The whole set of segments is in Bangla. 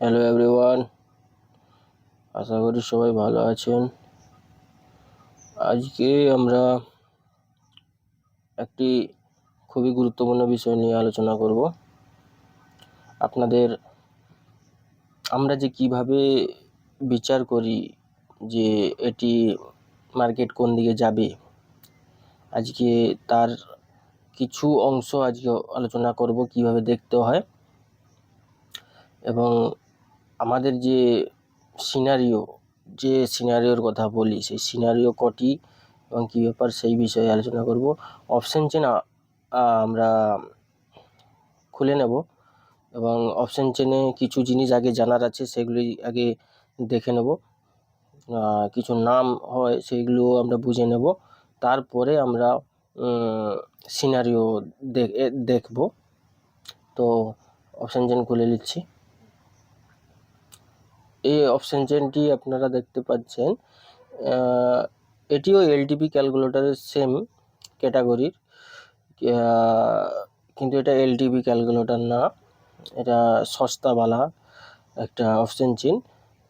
হ্যালো এভরিওয়ান আশা করি সবাই ভালো আছেন। আজকে আমরা একটি খুবই গুরুত্বপূর্ণ বিষয় নিয়ে আলোচনা করব। আপনাদের আমরা যে কীভাবে বিচার করি যে এটি মার্কেট কোন দিকে যাবে, আজকে তার কিছু অংশ আজকে আলোচনা করব কীভাবে দেখতে হয়। এবং আমাদের যে সিনারিও যে সিনারিওর কথা বলি, সেই সিনারিও কটি এবং কী ব্যাপার সেই বিষয়ে আলোচনা করব। অপশান চেন আমরা খুলে নেব এবং অপশান চেনে কিছু জিনিস আগে জানার আছে, সেগুলি আগে দেখে নেব। কিছু নাম হয় সেইগুলো আমরা বুঝে নেব। তারপরে আমরা সিনারিও দেখব। তো অপশান চেন খুলে নিচ্ছি। এই অপশন চেনটি আপনারা দেখতে পাচ্ছেন। এটিও এলটিপি ক্যালকুলেটরের সেম ক্যাটাগরির কিন্তু এটা এলটিপি ক্যালকুলেটর না। এটা সস্তাওয়ালা একটা অপশন চেন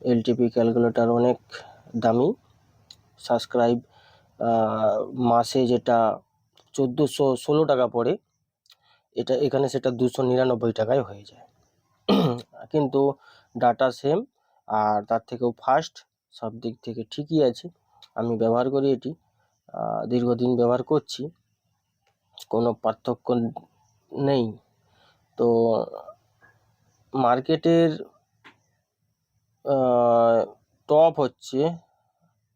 এলটিপি ক্যালকুলেটর অনেক দামি। সাবস্ক্রাইব মাসে যেটা চোদ্দোশো ষোলো টাকা পড়ে, এটা এখানে সেটা দুশো নিরানব্বই টাকায় হয়ে যায়। কিন্তু ডাটা সেম আর তার থেকেও ফাস্ট সব দিক থেকে ঠিকই আছে। আমি ব্যবহার করি এটি। দীর্ঘদিন ব্যবহার করছি। কোনো পার্থক্য নেই। তো মার্কেটের টপ হচ্ছে,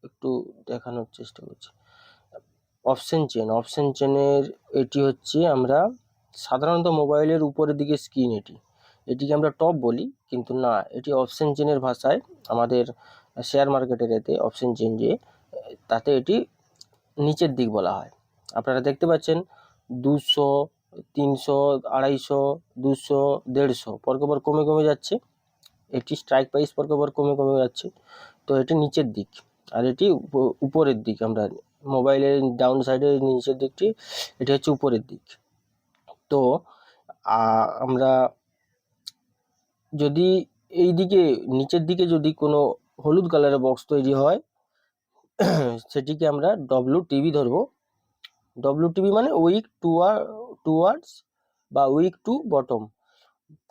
একটু দেখানোর চেষ্টা করছি। অপশন চেন অপশন চেনের এটি হচ্ছে আমরা সাধারণত মোবাইলের উপরের দিকে স্ক্রিন এটি। এটিকে আমরা টপ বলি। কিন্তু না, এটি অপশন চেনের ভাষায় আমাদের শেয়ার মার্কেটের এতে অপশন চেন যে, তাতে এটি নিচের দিক বলা হয়। আপনারা দেখতে পাচ্ছেন দুশো, তিনশো, আড়াইশো, দুশো, দেড়শো পরপর কমে কমে যাচ্ছে। এটি স্ট্রাইক প্রাইস পরপর কমে কমে যাচ্ছে। তো এটি নিচের দিক আর এটি উপ- উপরের দিক আমরা মোবাইলের ডাউন সাইডের নিচের দিকটি, এটি হচ্ছে উপরের দিক। তো আমরা যদি এই দিকে নিচের দিকে যদি কোনো হলুদ কালারের বক্স তৈরি হয়, সেটিকে আমরা ডব্লু টিভি ধরবো। ডব্লু টিভি মানে উইক টু টুয়ার টুয়ার্ডস বা উইক টু বটম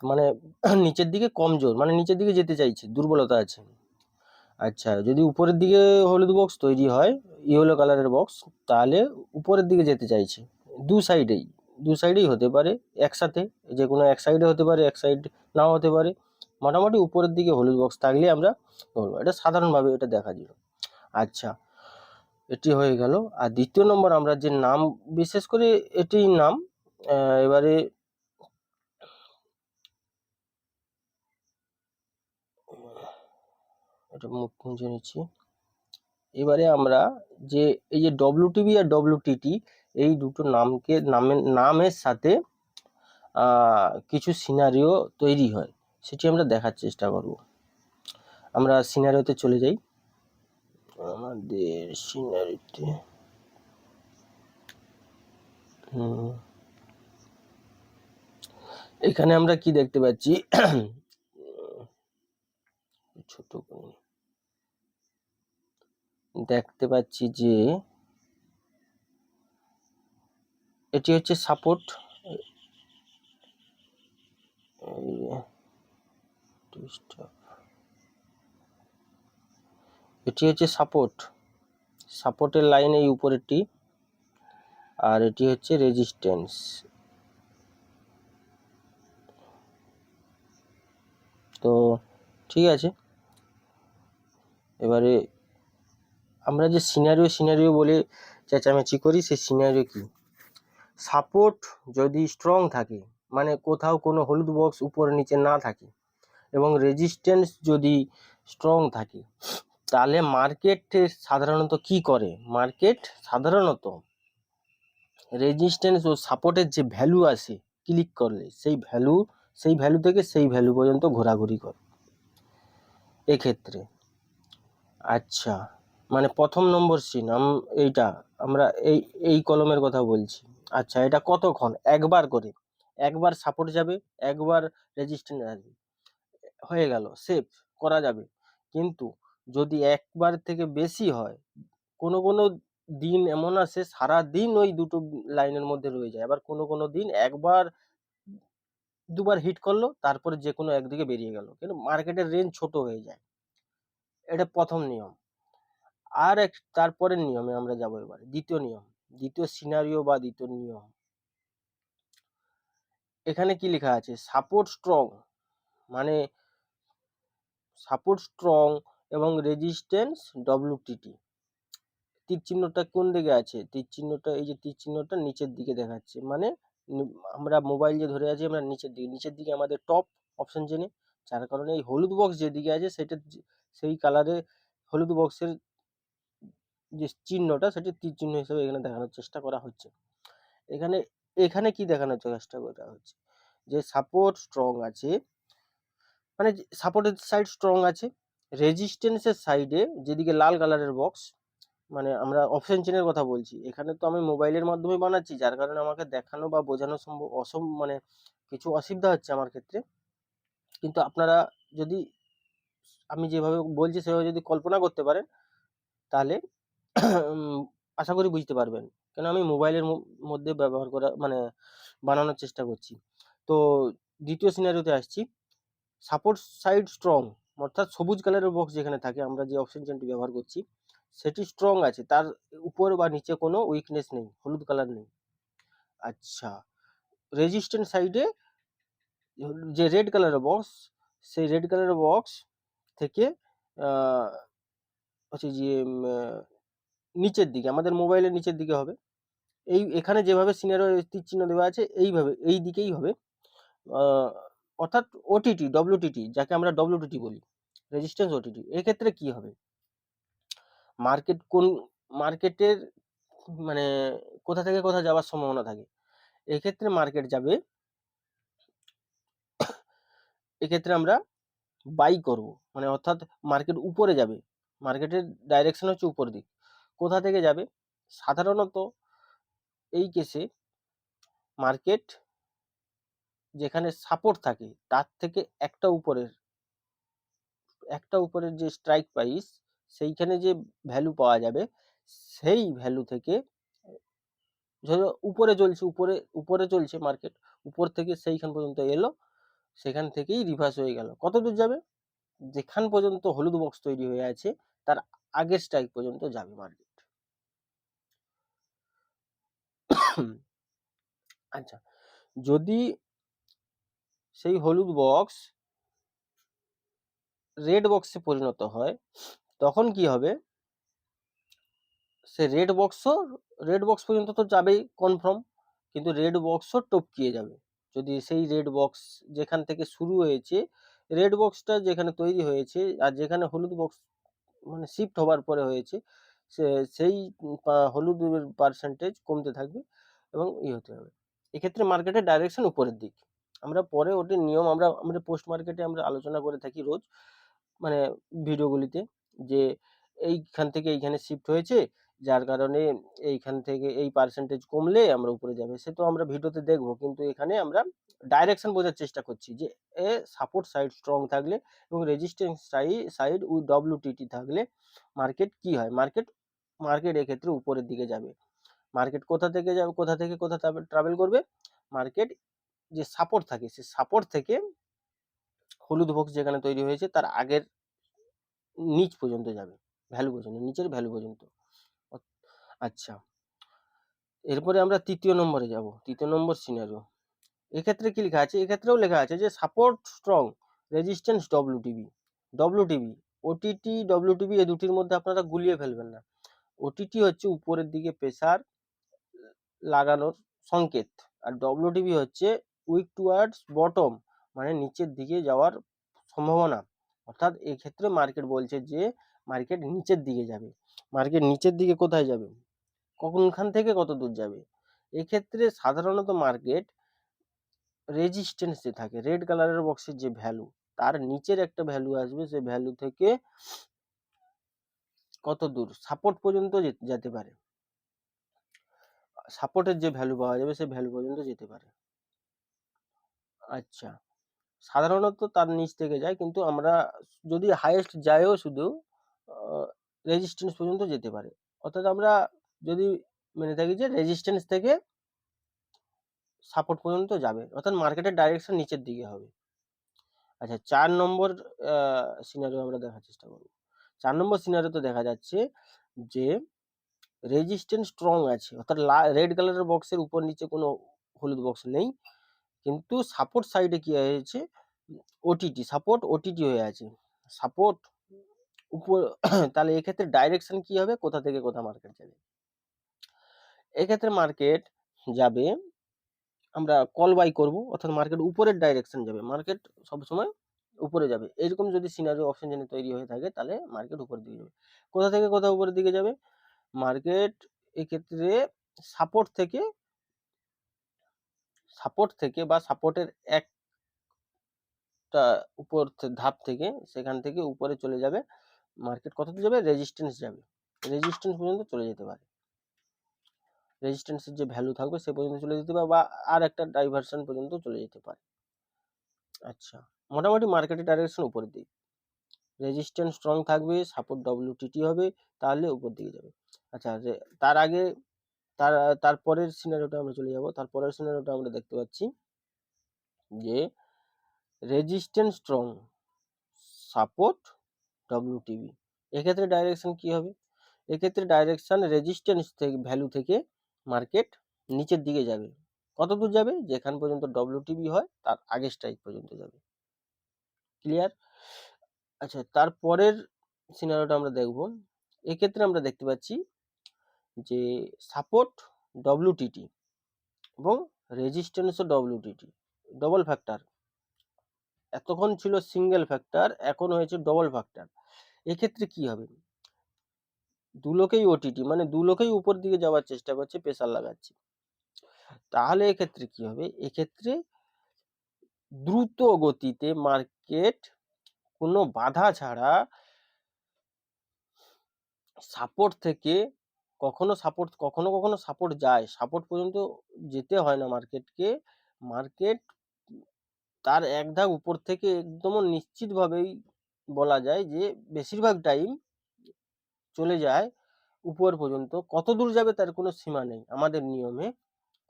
মানে নিচের দিকে কমজোর মানে নিচের দিকে যেতে চাইছে, দুর্বলতা আছে। আচ্ছা যদি উপরের দিকে হলুদ বক্স তৈরি হয় ইয়েলো কালারের বক্স তাহলে উপরের দিকে যেতে চাইছে, দু সাইডেই দু সাইডেই হতে পারে, একসাথে যে কোনো এক সাইডে হতে পারে, এক সাইড নাও হতে পারে। মোটামুটি উপরের দিকে হলুদ বক্স থাকলে আমরা ধরবো। এটা সাধারণভাবে এটা দেখা যায় আচ্ছা এটি হয়ে গেল। আর দ্বিতীয় নম্বর আমরা যে নাম, বিশেষ করে এটি নাম এবারে এটা মুখ মুছে নিচ্ছি। এবারে আমরা যে, এই যে ডব্লিউটিভি আর ডব্লিউটিটি এই দুটো নামকে, নামের নামের সাথে কিছু সিনারিও তৈরি হয়। সেটি আমরা দেখার চেষ্টা করব। আমরা সিনারিওতে চলে যাই। আমাদের সিনারিতে এখানে আমরা কি দেখতে পাচ্ছি? ছোট দেখতে পাচ্ছি যে এটি হচ্ছে সাপোর্ট। এটি হচ্ছে সাপোর্ট। সাপোর্টের লাইন এই উপরেরটি। আর এটি হচ্ছে রেজিস্ট্যান্স। তো ঠিক আছে। এবারে আমরা যে সিনারিও সিনারিও বলে চেঁচামেচি করি, সেই সিনারিও কি? সাপোর্ট যদি স্ট্রং থাকে মানে কোথাও কোনো হলুদ বক্স উপর নিচে না থাকে এবং রেজিস্ট্যান্স যদি স্ট্রং থাকে, তাহলে মার্কেট সাধারণত কি করে? মার্কেট সাধারণত রেজিস্ট্যান্স ও সাপোর্টের যে ভ্যালু আসে ক্লিক করলে সেই ভ্যালু সেই ভ্যালু থেকে সেই ভ্যালু পর্যন্ত ঘোরাঘুরি করে। এক্ষেত্রে আচ্ছা মানে প্রথম নম্বর সিন এইটা, আমরা এই এই কলমের কথা বলছি। আচ্ছা এটা কতক্ষণ? একবার করে। একবার সাপোর্ট যাবে, একবার রেজিস্ট্যান্স আসবে। হয়ে গেল সেফ করা যাবে। কিন্তু যদি একবার থেকে বেশি হয়, কোনো কোনো দিন এমন আসে সারা দিন ওই দুটো লাইনের মধ্যে রয়ে যায়। আবার কোনো কোনো দিন একবার, দুবার হিট করল, তারপরে যে কোনো একদিকে বেরিয়ে গেল। কিন্তু মার্কেটের রেঞ্জ ছোট হয়ে যায়। এটা প্রথম নিয়ম। আর এক, তারপরের নিয়মে আমরা যাব এবারে। দ্বিতীয় নিয়ম। দ্বিতীয় সিনারিও বা দ্বিতীয় নিয়ম। এখানে কি লেখা আছে? সাপোর্ট স্ট্রং মানে সাপোর্ট স্ট্রং এবং রেজিস্ট্যান্স ডব্লিউটিটি তীর চিহ্নটা কোন দিকে আছে? তীর চিহ্নটা, এই যে তীর চিহ্নটা নিচের দিকে দেখাচ্ছে। মানে আমরা মোবাইল যে ধরে আছি, আমরা নিচের দিকে নিচের দিকে আমাদের টপ অপশন জেনে, যার কারণে এই হলুদ বক্স যেদিকে আছে, সেটা সেই কালারে হলুদ বক্সের যে চিহ্নটা সেটি তীর চিহ্ন হিসেবে এখানে দেখানোর চেষ্টা করা হচ্ছে। এখানে এখানে কি দেখানোর চেষ্টা করা হচ্ছে? যে সাপোর্ট স্ট্রং আছে মানে সাপোর্টের সাইড স্ট্রং আছে রেজিস্ট্যান্সের সাইডে যেদিকে লাল কালারের বক্স মানে আমরা অপশন চেনের কথা বলছি, এখানে তো আমি মোবাইলের মাধ্যমে বানাচ্ছি, যার কারণে আমাকে দেখানো বা বোঝানো সম্ভব, অসম মানে কিছু অসুবিধা হচ্ছে আমার ক্ষেত্রে। কিন্তু আপনারা যদি, আমি যেভাবে বলছি সেভাবে যদি কল্পনা করতে পারেন, তাহলে আশা করি বুঝতে পারবেন। কেন আমি মোবাইলের মধ্যে ব্যবহার করা মানে বানানোর চেষ্টা করছি। তো দ্বিতীয় সিনারিওতে আসছি। সাপোর্ট সাইড স্ট্রং অর্থাৎ সবুজ কালারের বক্স যেখানে থাকে, আমরা যে অপশন ব্যবহার করছি, সেটি স্ট্রং আছে। তার উপর বা নিচে কোনো উইকনেস নেই, হলুদ কালার নেই। আচ্ছা রেজিস্ট্যান্ট সাইডে যে রেড কালারের বক্স সেই রেড কালারের বক্স থেকে হচ্ছে যে নিচের দিকে, আমাদের মোবাইলের নিচের দিকে হবে। এই, এখানে যেভাবে সিনারো তীর চিহ্ন দেওয়া আছে, এইভাবে, এই দিকেই হবে। অর্থাৎ ওটিটি ডব্লিউটিটি যাকে আমরা ডব্লিউটিটি বলি রেজিস্ট্যান্স ওটিটি এক্ষেত্রে কি হবে? মার্কেট কোন মার্কেটের মানে কোথা থেকে কোথা যাওয়ার সম্ভাবনা থাকে? এক্ষেত্রে মার্কেট যাবে, এক্ষেত্রে আমরা বাই করব। মানে অর্থাৎ মার্কেট উপরে যাবে। মার্কেটের ডাইরেকশন হচ্ছে উপর দিক। কোথা থেকে যাবে? সাধারণত এই কেসে মার্কেট যেখানে সাপোর্ট থাকে, তার থেকে একটা উপরের একটা উপরের যে স্ট্রাইক প্রাইস সেইখানে যে ভ্যালু পাওয়া যাবে, সেই ভ্যালু থেকে, ধরো উপরে চলছে, উপরে উপরে চলছে মার্কেট উপর থেকে সেইখান পর্যন্ত এলো, সেখান থেকেই রিভার্স হয়ে গেল। কত দূর যাবে? যেখান পর্যন্ত হলুদ বক্স তৈরি হয়ে আছে, তার আগের স্ট্রাইক পর্যন্ত যাবে মার্কেট আচ্ছা যদি সেই হলুদ বক্স রেড বক্সে পরিণত হয়, তখন কি হবে? সে রেড বক্সও রেড বক্স পর্যন্ত তো যাবেই কনফার্ম কিন্তু রেড বক্সও টপকিয়ে যাবে। যদি সেই রেড বক্স যেখান থেকে শুরু হয়েছে রেড বক্সটা যেখানে তৈরি হয়েছে আর যেখানে হলুদ বক্স মানে শিফট হবার পরে হয়েছে সেই হলুদের পার্সেন্টেজ কমতে থাকবে। এবং ই হতে হবে। এক্ষেত্রে মার্কেটের ডাইরেকশন উপরের দিক। আমরা পরে ওটির নিয়ম আমরা আমরা পোস্ট মার্কেটে আমরা আলোচনা করে থাকি রোজ মানে ভিডিওগুলিতে যে এইখান থেকে এইখানে শিফট হয়েছে, যার কারণে এইখান থেকে এই পার্সেন্টেজ কমলে আমরা উপরে যাবে। সে তো আমরা ভিডিওতে দেখব, কিন্তু এখানে আমরা ডাইরেকশন বোঝার চেষ্টা করছি যে, এ সাপোর্ট সাইড স্ট্রং থাকলে এবং রেজিস্ট্যান্স সাইড উইথ ডব্লিউটিটি থাকলে মার্কেট কি হয়? মার্কেট মার্কেট এক্ষেত্রে উপরের দিকে যাবে। মার্কেট কোথা থেকে যাবে, কোথা থেকে কোথা ট্রাভেল করবে? মার্কেট যে সাপোর্ট থাকে, সে সাপোর্ট থেকে হলুদ বক্স যেখানে তৈরি হয়েছে, তার আগের নিচ পর্যন্ত যাবে ভ্যালু পর্যন্ত, নিচের ভ্যালু পর্যন্ত। আচ্ছা এরপরে আমরা তৃতীয় নম্বরে যাব, তৃতীয় নম্বর সিনারিও এক্ষেত্রে কি লেখা আছে? এক্ষেত্রেও লেখা আছে যে support strong resistance WTB WTB OTT WTB এ দুটির মধ্যে আপনারা গুলিয়ে ফেলবেন না। ওটিটি হচ্ছে উপরের দিকে প্রেসার লাগানোর সংকেত। আর ডব্লিউটিবি হচ্ছে উইক টুয়ার্ডস বটম মানে নিচের দিকে যাওয়ার সম্ভাবনা। অর্থাৎ এক্ষেত্রে মার্কেট বলছে যে মার্কেট নিচের দিকে যাবে। মার্কেট নিচের দিকে কোথায় যাবে? কখনখান থেকে কত দূর যাবে? এক্ষেত্রে সাধারণত মার্কেট রেজিস্ট্যান্সে থাকে। রেড কালারের বক্সের যে ভ্যালু তার নিচের একটা ভ্যালু আসবে সেই ভ্যালু থেকে কত দূর? সাপোর্ট পর্যন্ত যেতে পারে। সাপোর্টের যে ভ্যালু পাওয়া যাবে, সেই ভ্যালু পর্যন্ত যেতে পারে। আচ্ছা। সাধারণত তার নিচ থেকে যায়, কিন্তু আমরা যদি হাইয়েস্ট যায়ও শুধু রেজিস্ট্যান্স পর্যন্ত যেতে পারে। অর্থাৎ আমরা যদি মেনে থাকি যে রেজিস্ট্যান্স থেকে সাপোর্ট পর্যন্ত যাবে, অর্থাৎ মার্কেটের ডাইরেকশন নিচের দিকে হবে। আচ্ছা চার নম্বর সিনারিও আমরা দেখার চেষ্টা করব। চার নম্বর সিনারিওতে দেখা যাচ্ছে যে রেজিস্ট্যান্স স্ট্রং আছে। অর্থাৎ রেড কালারের বক্সের উপর নিচে কোনো হলুদ বক্স নেই। কিন্তু সাপোর্ট সাইডে কি হয়েছে? ওটিটি সাপোর্ট ওটিটি হয়ে আছে। সাপোর্ট উপর, তাহলে এক্ষেত্রে ডাইরেকশন কি হবে? কোথা থেকে কোথা মার্কেট যাবে? এক্ষেত্রে মার্কেট যাবে, আমরা কল বাই করব, অর্থাৎ মার্কেট উপরের ডাইরেকশন যাবে। মার্কেট সবসময় উপরে যাবে। এরকম যদি সিনারিও অপশন জেনে তৈরি হয়ে থাকে, তাহলে মার্কেট উপরের দিকে যাবে। কোথা থেকে কোথা উপরের দিকে যাবে? মার্কেট এক্ষেত্রে সাপোর্ট থেকে সাপোর্ট থেকে বা সাপোর্টের একটা উপর ধাপ থেকে সেখান থেকে উপরে চলে যাবে মার্কেট কত যাবে? রেজিস্ট্যান্স যাবে। রেজিস্ট্যান্স পর্যন্ত চলে যেতে পারে। রেজিস্ট্যান্সের যে ভ্যালু থাকবে সে পর্যন্ত চলে যেতে পারে বা আর একটা ডাইভারশন পর্যন্ত চলে যেতে পারে। আচ্ছা মোটামুটি মার্কেটের ডাইরেকশন উপরের দিকে। রেজিস্ট্যান্স স্ট্রং থাকবে সাপোর্ট ডব্লিউটিটি হবে, তাহলে উপর দিকে যাবে। আচ্ছা যে তার আগে তার তারপরের সিনারিওটা আমরা চলে যাব। তারপরের সিনারিওটা আমরা দেখতে পাচ্ছি যে রেজিস্ট্যান্স স্ট্রং সাপোর্ট ডব্লিউটিবি এক্ষেত্রে ডাইরেকশন কি হবে? এক্ষেত্রে ডাইরেকশন রেজিস্ট্যান্স থেকে ভ্যালু থেকে মার্কেট নিচের দিকে যাবে। কত দূর যাবে? যেখান পর্যন্ত ডব্লিউটিবি হয়, তার আগের স্ট্রাইক পর্যন্ত যাবে। ক্লিয়ার আচ্ছা তারপরের সিনারিওটা আমরা দেখব। এক্ষেত্রে আমরা দেখতে পাচ্ছি যে সাপোর্ট ডব্লিউটিটি এবং রেজিস্ট্যান্সও ডব্লিউটিটি ডবল ফ্যাক্টর এতক্ষণ ছিল সিঙ্গেল ফ্যাক্টর এখন হয়েছে ডবল ফ্যাক্টর এক্ষেত্রে কি হবে? দু লোকেই ওটিটি মানে দু লোকেই উপর দিকে যাওয়ার চেষ্টা করছে প্রেসার লাগাচ্ছে। তাহলে এক্ষেত্রে কি হবে? এক্ষেত্রে দ্রুত গতিতে মার্কেট কোনো বাধা ছাড়া সাপোর্ট থেকে কখনো সাপোর্ট কখনো কখনো সাপোর্ট যায়। সাপোর্ট পর্যন্ত যেতে হয় না মার্কেটকে মার্কেট তার এক ধাপ উপর থেকে একদম নিশ্চিতভাবেই বলা যায় যে, বেশিরভাগ টাইম চলে যায় উপর পর্যন্ত। কত দূর যাবে তার কোনো সীমা নেই আমাদের নিয়মে।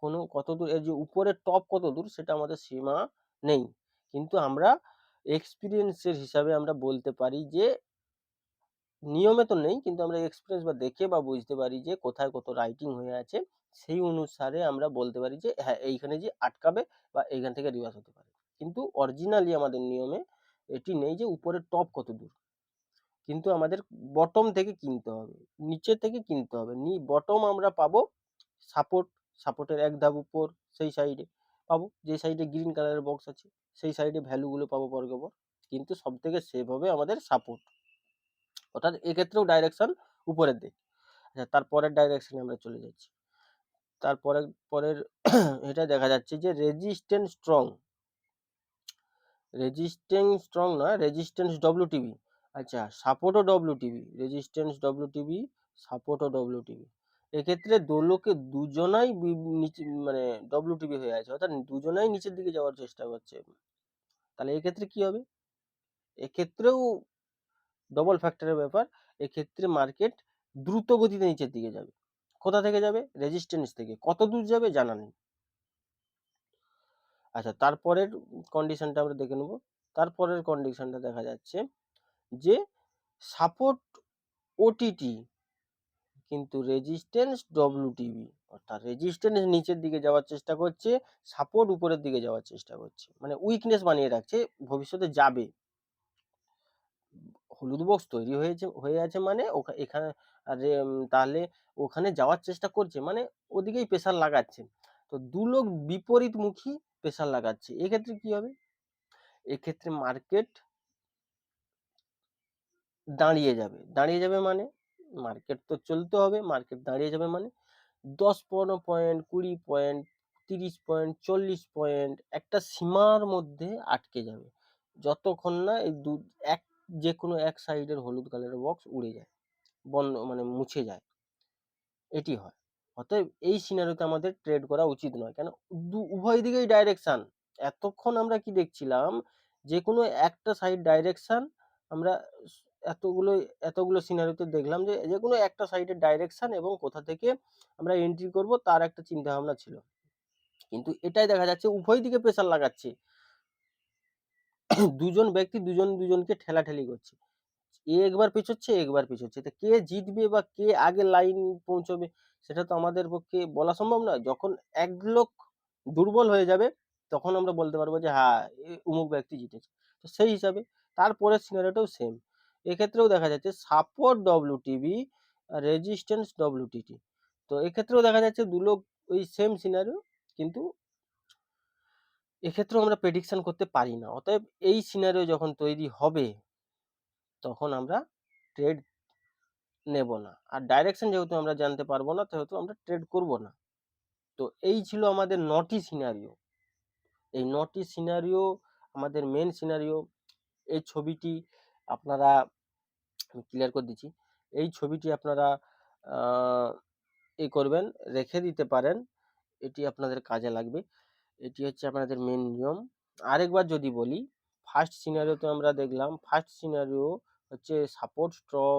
কোনো কত দূর এর যে উপরের টপ কত দূর সেটা আমাদের সীমা নেই। কিন্তু আমরা এক্সপিরিয়েন্সের হিসাবে আমরা বলতে পারি যে নিয়মে তো নেই, কিন্তু আমরা এক্সপিরিয়েন্স বা দেখে বা বুঝতে পারি যে কোথায় কত রাইটিং হয়ে আছে। সেই অনুসারে আমরা বলতে পারি যে হ্যাঁ এইখানে যে আটকাবে বা এইখান থেকে রিভার্স হতে পারে। কিন্তু অরিজিনালি আমাদের নিয়মে এটি নেই যে উপরের টপ কত দূর। কিন্তু আমাদের বটম থেকে কিনতে হবে, নিচে থেকে কিনতে হবে। নি, বটম আমরা পাবো সাপোর্ট, সাপোর্টের এক ধাপ উপর, সেই সাইডে পাবো। যে সাইডে গ্রিন কালারের বক্স আছে, সেই সাইডে ভ্যালুগুলো পাবো পরকে পর কিন্তু সব থেকে সেভ হবে আমাদের সাপোর্ট। অর্থাৎ এক্ষেত্রেও ডাইরেকশন উপরের দিক। আচ্ছা তারপরের ডাইরেকশনে আমরা চলে যাচ্ছি। তারপরে পরের এটা দেখা যাচ্ছে যে রেজিস্ট্যান্স স্ট্রং রেজিস্ট্যান্স স্ট্রং না রেজিস্ট্যান্স ডব্লিউটিবি আচ্ছা সাপোর্টও ডব্লিউটিবি রেজিস্ট্যান্স ডব্লিউটিবি সাপোর্টও ডব্লিউটিবি এক্ষেত্রে দোলোকে দুজনাই নিচে মানে ডব্লিউটিবি হয়ে আছে, অর্থাৎ দুজনাই নিচের দিকে যাওয়ার চেষ্টা করছে। তাহলে এক্ষেত্রে কি হবে? এক্ষেত্রেও ডবল ফ্যাক্টরের ব্যাপার। এক্ষেত্রে মার্কেট দ্রুত গতিতে নিচের দিকে যাবে। কোথা থেকে যাবে? রেজিস্ট্যান্স থেকে। কত দূর যাবে? জানা নেই। আচ্ছা তারপরের কন্ডিশনটা আমরা দেখে নেব। তারপরের কন্ডিশনটা দেখা যাচ্ছে যে সাপোর্ট ওটিটি কিন্তু রেজিস্ট্যান্স ডব্লিউটিবি অর্থাৎ রেজিস্ট্যান্স নিচের দিকে যাওয়ার চেষ্টা করছে সাপোর্ট উপরের দিকে যাওয়ার চেষ্টা করছে। মানে উইকনেস বানিয়ে রাখছে, ভবিষ্যতে যাবে। হলুদ বক্স তৈরি হয়েছে, হয়ে আছে মানে এখানে আরে তাহলে ওখানে যাওয়ার চেষ্টা করছে মানে ওদিকেই প্রেসার লাগাচ্ছে। তো দু লোক বিপরীতমুখী প্রেসার লাগাচ্ছে, এক্ষেত্রে কি হবে? এক্ষেত্রে মার্কেট দাঁড়িয়ে যাবে। দাঁড়িয়ে যাবে মানে? মার্কেট তো চলতে হবে মার্কেট দাঁড়িয়ে যাবে মানে? দশ পনেরো পয়েন্ট কুড়ি পয়েন্ট তিরিশ পয়েন্ট চল্লিশ পয়েন্ট একটা সীমার মধ্যে আটকে যাবে। যতক্ষণ না এই দু, এক যে কোনো এক সাইডের হলুদ কালারের বক্স উড়ে যায় বন্ধ মানে মুছে যায়। এটি হয়। অতএব এই সিনারিওতে আমাদের ট্রেড করা উচিত নয়। কেন? দু, উভয় দিকেই ডাইরেকশন এতক্ষণ আমরা কি দেখছিলাম? যে কোনো একটা সাইড ডাইরেকশন আমরা এতগুলো এতগুলো সিনারিওতে দেখলাম যে যে কোনো একটা সাইডের ডাইরেকশন এবং কোথা থেকে আমরা এন্ট্রি করব, তার একটা চিন্তা ভাবনা ছিল। কিন্তু এটাই দেখা যাচ্ছে উভয় দিকে প্রেসার লাগাচ্ছে। দুজন ব্যক্তি দুজন দুজনকে ঠেলাঠেলি করছে। এ একবার পিছোচ্ছে একবার পিছোচ্ছে। তা কে জিতবে বা কে আগে লাইন পৌঁছবে, সেটা তো আমাদের পক্ষে বলা সম্ভব নয়। যখন এক লোক দুর্বল হয়ে যাবে, তখন আমরা বলতে পারব যে হ্যাঁ এ অমুক ব্যক্তি জিতেছে। তো সেই হিসাবে তারপরের সিনারিটাও সেম এক্ষেত্রেও দেখা যাচ্ছে সাপোর্ট ডব্লিউটিভি রেজিস্ট্যান্স ডব্লিউটিটি তো এক্ষেত্রেও দেখা যাচ্ছে দু লোক ওই সেম সিনারিও কিন্তু এক্ষেত্রেও আমরা প্রেডিকশান করতে পারি না। অতএব এই সিনারিও যখন তৈরি হবে, তখন আমরা ট্রেড নেব না। আর ডাইরেকশন যেহেতু আমরা জানতে পারব না, সেহেতু আমরা ট্রেড করব না। তো এই ছিল আমাদের নটি সিনারিও এই নটি সিনারিও আমাদের মেন সিনারিও এই ছবিটি আপনারা, আমি ক্লিয়ার করে দিচ্ছি, এই ছবিটি আপনারা এ করবেন, রেখে দিতে পারেন, এটি আপনাদের কাজে লাগবে। এটি হচ্ছে আপনাদের মেন নিয়ম। আরেকবার যদি বলি ফার্স্ট সিনারিওতে আমরা দেখলাম ফার্স্ট সিনারিও হচ্ছে সাপোর্ট স্ট্রং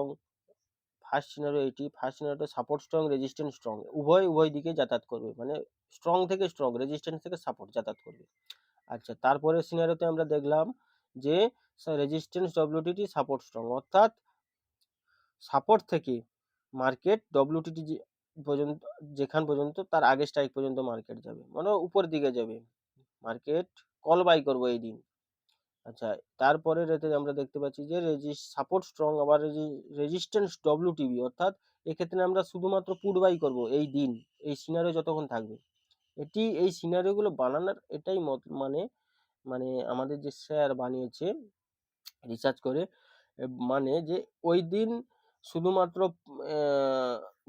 ফার্স্ট সিনারিও এটি ফার্স্ট সিনারিওতে সাপোর্ট স্ট্রং রেজিস্ট্যান্স স্ট্রং উভয় উভয় দিকে যাতায়াত করবে মানে স্ট্রং থেকে স্ট্রং রেজিস্ট্যান্স থেকে সাপোর্ট যাতায়াত করবে। আচ্ছা তারপরে সিনারিওতে আমরা দেখলাম যে রেজিস্ট্যান্স ডব্লিউটিটি সাপোর্ট স্ট্রং অর্থাৎ সাপোর্ট থেকে মার্কেট ডব্লিউটিটি পর্যন্ত, যেখান পর্যন্ত তার আগে স্ট্রাইক পর্যন্ত মার্কেট যাবে। মানে উপর দিকে যাবে। মার্কেট কল বাই করব এই দিন। আচ্ছা তারপরে রেতে আমরা দেখতে পাচ্ছি যে সাপোর্ট স্ট্রং আবার রেজিস্ট্যান্স ডব্লিউটিভি অর্থাৎ এক্ষেত্রে আমরা শুধুমাত্র পুট বাই করব এই দিন, এই সিনারিও যতক্ষণ থাকবে। এটি, এই সিনারিওগুলো বানানোর এটাই মত মানে মানে আমাদের যে স্যার বানিয়েছে রিসার্চ করে মানে যে ওই দিন শুধুমাত্র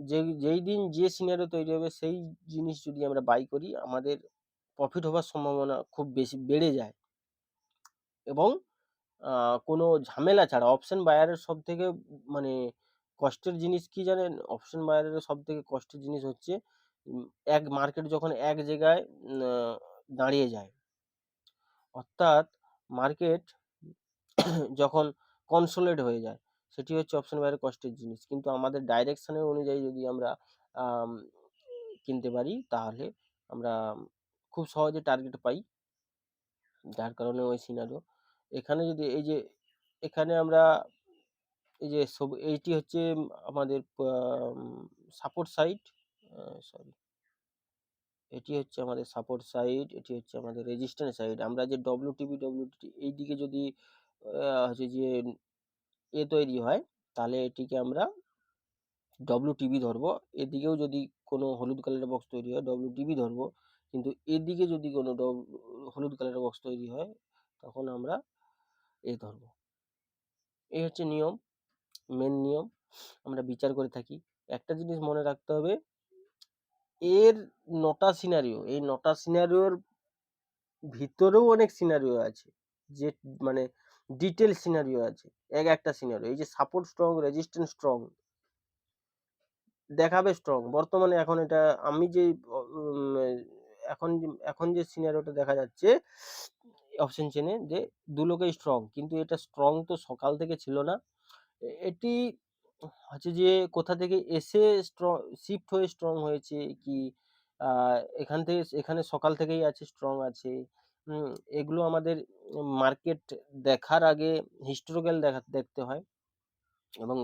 যে, যেই দিন যে সিনারিও তৈরি হবে, সেই জিনিস যদি আমরা বাই করি, আমাদের প্রফিট হওয়ার সম্ভাবনা খুব বেশি, বেড়ে যায়। এবং কোনো ঝামেলা ছাড়া অপশন বায়ারের সব থেকে মানে কষ্টের জিনিস কি জানেন? অপশন বায়ারের সব থেকে কষ্টের জিনিস হচ্ছে এক মার্কেট যখন এক জায়গায় দাঁড়িয়ে যায়। অর্থাৎ মার্কেট যখন কনসোলেট হয়ে যায়। সেটি হচ্ছে অপশন বায়ারের কষ্টের জিনিস। কিন্তু আমাদের ডাইরেকশনের অনুযায়ী যদি আমরা কিনতে পারি, তাহলে আমরা খুব সহজে টার্গেট পাই। যার কারণে ওই সিনারিও এখানে যদি এই যে, এখানে আমরা এই যে সব, এইটি হচ্ছে আমাদের সাপোর্ট সাইট সরি এটি হচ্ছে আমাদের সাপোর্ট সাইড এটি হচ্ছে আমাদের রেজিস্ট্যান্স সাইড আমরা যে ডব্লিউটিপি ডব্লিউটি এই দিকে যদি হচ্ছে যে এ তৈরি হয়, তাহলে এটিকে আমরা ডব্লিউটিবি ধরবো। এদিকেও যদি কোনো হলুদ কালারের বক্স তৈরি হয় ডব্লিউটিবি ধরবো। কিন্তু এদিকে যদি কোনো হলুদ কালারের বক্স তৈরি হয়, তখন আমরা এ ধরবো। এই হচ্ছে নিয়ম মেন নিয়ম। আমরা বিচার করে থাকি। একটা জিনিস মনে রাখতে হবে, এর নটা সিনারিও এই নটা সিনারিওর ভিতরেও অনেক সিনারিও আছে। যে মানে ডিটেল সিনারিও আছে। এক একটা সিনারিও এই যে সাপোর্ট স্ট্রং রেজিস্ট্যান্স স্ট্রং দেখাবে স্ট্রং বর্তমানে এখন এটা, আমি যে এখন এখন যে সিনারিওটা দেখা যাচ্ছে অপশন চেনে যে দু লোকেই স্ট্রং কিন্তু এটা স্ট্রং তো সকাল থেকে ছিল না। এটি হচ্ছে যে কোথা থেকে এসে স্ট্রং শিফট হয়ে স্ট্রং হয়েছে কি এখান থেকে, এখানে সকাল থেকেই আছে স্ট্রং আছে। এগুলো আমাদের মার্কেট দেখার আগে হিস্টোরিক্যাল দেখা, দেখতে হয়। এবং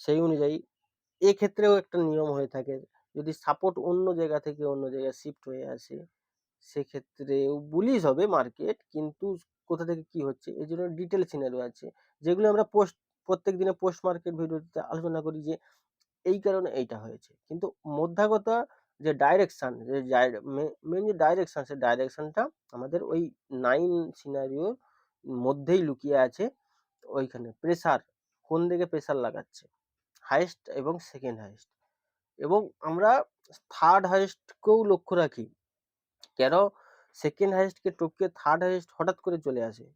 সেই অনুযায়ী এক্ষেত্রেও একটা নিয়ম হয়ে থাকে। যদি সাপোর্ট অন্য জায়গা থেকে অন্য জায়গায় শিফট হয়ে আসে, সেক্ষেত্রেও বুলিশ হবে মার্কেট। কিন্তু কোথা থেকে কি হচ্ছে, এই জন্য ডিটেল সিনারিও আছে। যেগুলো আমরা পোস্ট প্রত্যেক দিনে পোস্ট মার্কেট ভিডিওতে আলোচনা করি যে, এই কারণে এইটা হয়েছে। কিন্তু মধ্যাগতা যে ডাইরেকশন যে মেন যে ডাইরেকশন সেই ডাইরেকশনটা আমাদের ওই নাইন সিনারিওর মধ্যেই লুকিয়ে আছে ওইখানে। প্রেসার কোন দিকে প্রেসার লাগাচ্ছে? হাইয়েস্ট এবং সেকেন্ড হাইয়েস্ট এবং আমরা থার্ড হাইয়েস্টকেও লক্ষ্য রাখি। কেন? সেকেন্ড হাইয়েস্টকে টপকে থার্ড হাইয়েস্ট হঠাৎ করে চলে আসে।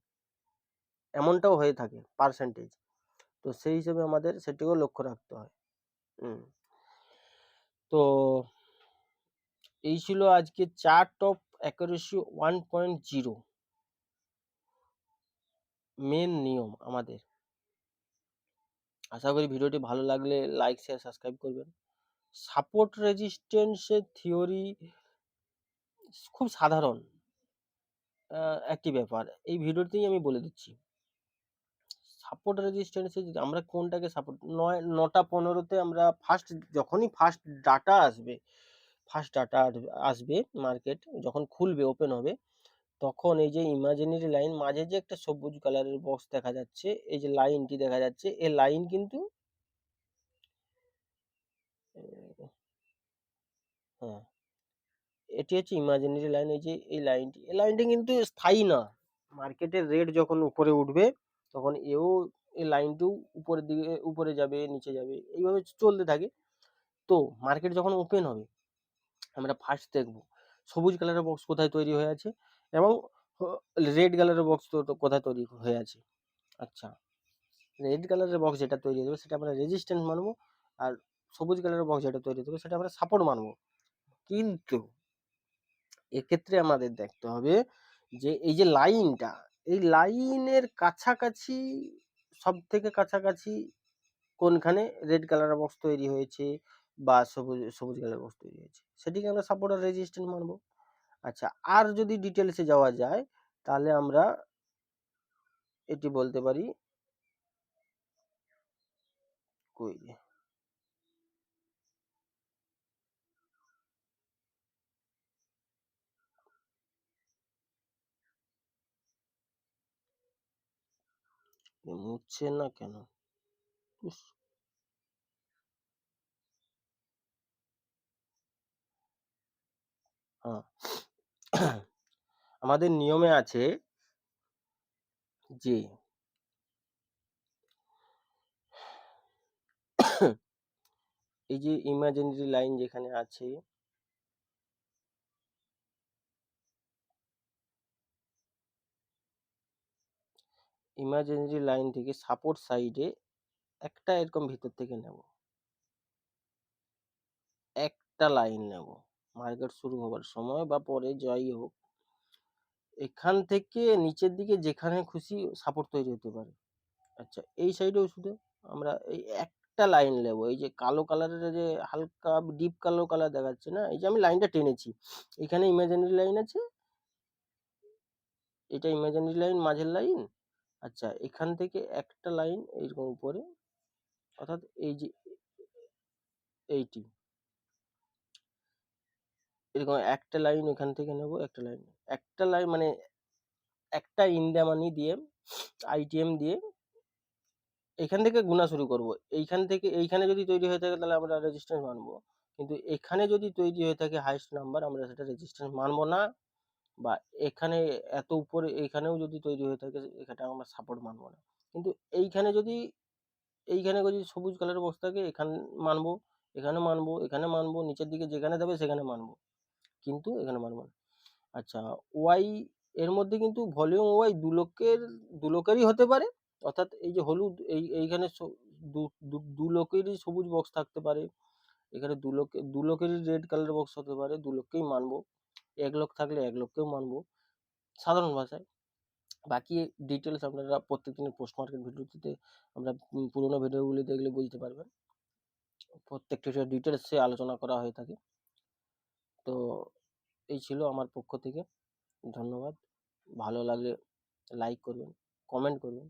এমনটাও হয়ে থাকে পার্সেন্টেজ তো সেই হিসেবে আমাদের সেটিকেও লক্ষ্য রাখতে হয়। তো এই ছিল আজকে chart of accuracy one point zero main নিয়ম আমাদের। আশা করি ভিডিওটি ভালো লাগলে লাইক শেয়ার সাবস্ক্রাইব করবেন। সাপোর্ট রেজিস্ট্যান্সের থিওরি খুব সাধারণ একটি ব্যাপার। এই ভিডিওতেই আমি বলে দিচ্ছি। সাপোর্ট রেজিস্ট্যান্সে যদি আমরা কোনটাকে সাপোর্ট নয়, নটা পনেরোতে আমরা ফার্স্ট যখনই ফার্স্ট ডাটা আসবে ফার্স্ট ডাটা আসবে মার্কেট যখন খুলবে ওপেন হবে, তখন এই যে ইমাজিনারি লাইন মাঝে যে একটা সবুজ কালারের বক্স দেখা যাচ্ছে, এই যে লাইনটি দেখা যাচ্ছে এই লাইন কিন্তু হ্যাঁ এটি হচ্ছে ইমাজিনারি লাইন এই যে এই লাইনটি এই লাইনটি কিন্তু স্থায়ী না। মার্কেটের রেট যখন উপরে উঠবে, তখন এও এই লাইনটিও উপরের দিকে, উপরে যাবে, নিচে যাবে, এইভাবে চলতে থাকে। তো মার্কেট যখন ওপেন হবে আমরা ফার্স্ট দেখব। সবুজ কালারের বক্স কোথায় তৈরি হয়ে আছে এবং রেড কালারের বক্স কোথায় তৈরি হয়ে আছে। আচ্ছা রেড কালারের বক্স যেটা তৈরি হবে সেটা আমরা রেজিস্ট্যান্স মানবো আর সবুজ কালারের বক্স যেটা তৈরি হবে সেটা আমরা সাপোর্ট মানবো। কিন্তু এক্ষেত্রে আমাদের দেখতে হবে যে এই যে লাইনটা এই লাইনের কাছাকাছি সব থেকে কাছাকাছি কোনখানে রেড কালারের বক্স তৈরি হয়েছে? বা সবুজ সবুজ কালারের বক্স তৈরি হয়েছে সেটিকে আমরা সাপোর্ট আর রেজিস্ট্যান্স মানবো। আচ্ছা আর যদি ডিটেলসে যাওয়া যায়, তাহলে আমরা এটি বলতে পারি কই রে? মুছছে না কেন উস, হ্যাঁ আমাদের নিয়মে আছে যে এই যে ইমাজিনারি লাইন যেখানে আছে ইমাজিনারি লাইন থেকে সাপোর্ট সাইডে একটা এরকম ভিতর থেকে নেব। একটা লাইন নেব। মার্কেট শুরু হবার সময় বা পরে যাই হোক, এখান থেকে নিচের দিকে যেখানে খুশি সাপোর্ট তৈরি হতে পারে। আচ্ছা এই সাইডেও শুধু আমরা এই একটা লাইন নেব। এই যে কালো কালারের যে হালকা ডিপ কালো কালার দেখাচ্ছে না, এই যে আমি লাইনটা টেনেছি। এখানে ইমাজিনারি লাইন আছে। এটা ইমাজিনারি লাইন মাঝের লাইন আচ্ছা এখান থেকে একটা লাইন এইরকম উপরে। অর্থাৎ এই যে, এইটি। এরকম একটা লাইন এখান থেকে নেব, একটা লাইন একটা লাইন মানে একটা ইন্দামানি দিয়ে আইটিএম দিয়ে এখান থেকে গুণা শুরু করব। এইখান থেকে, এইখানে যদি তৈরি হয়ে থাকে তাহলে আমরা রেজিস্ট্যান্স মানবো। কিন্তু এখানে যদি তৈরি হয়ে থাকে হাইস্ট নাম্বার আমরা সেটা রেজিস্ট্যান্স মানবো না বা এখানে এত উপরে এইখানেও যদি তৈরি হয়ে থাকে এখানে আমরা সাপোর্ট মানবো না। কিন্তু এইখানে যদি এইখানে যদি সবুজ কালারের বক্স থাকে, এখানে মানবো এখানে মানবো এখানে মানবো, নিচের দিকে যেখানে দেবে সেখানে মানবো। কিন্তু এখানে মানবো না আচ্ছা ওয়াই এর মধ্যে কিন্তু ভলিউম ওয়াই দু লোকেরই হতে পারে। অর্থাৎ এই যে হলুদ, এই, এইখানে দু লোকেরই সবুজ বক্স থাকতে পারে। এখানে দু লোকে, দু লোকেরই রেড কালার বক্স হতে পারে, দু লোককেই মানবো। এক লোক থাকলে এক লোককেও মানবো। সাধারণ ভাষায়। বাকি ডিটেলস আপনারা প্রত্যেক দিনের পোস্ট মার্কেট ভিডিওতে আমরা পুরোনো ভিডিওগুলি দেখলে বুঝতে পারবেন। প্রত্যেকটা ডিটেলসে আলোচনা করা হয়ে থাকে। তো এই ছিল আমার পক্ষ থেকে। ধন্যবাদ। ভালো লাগলে লাইক করবেন কমেন্ট করবেন।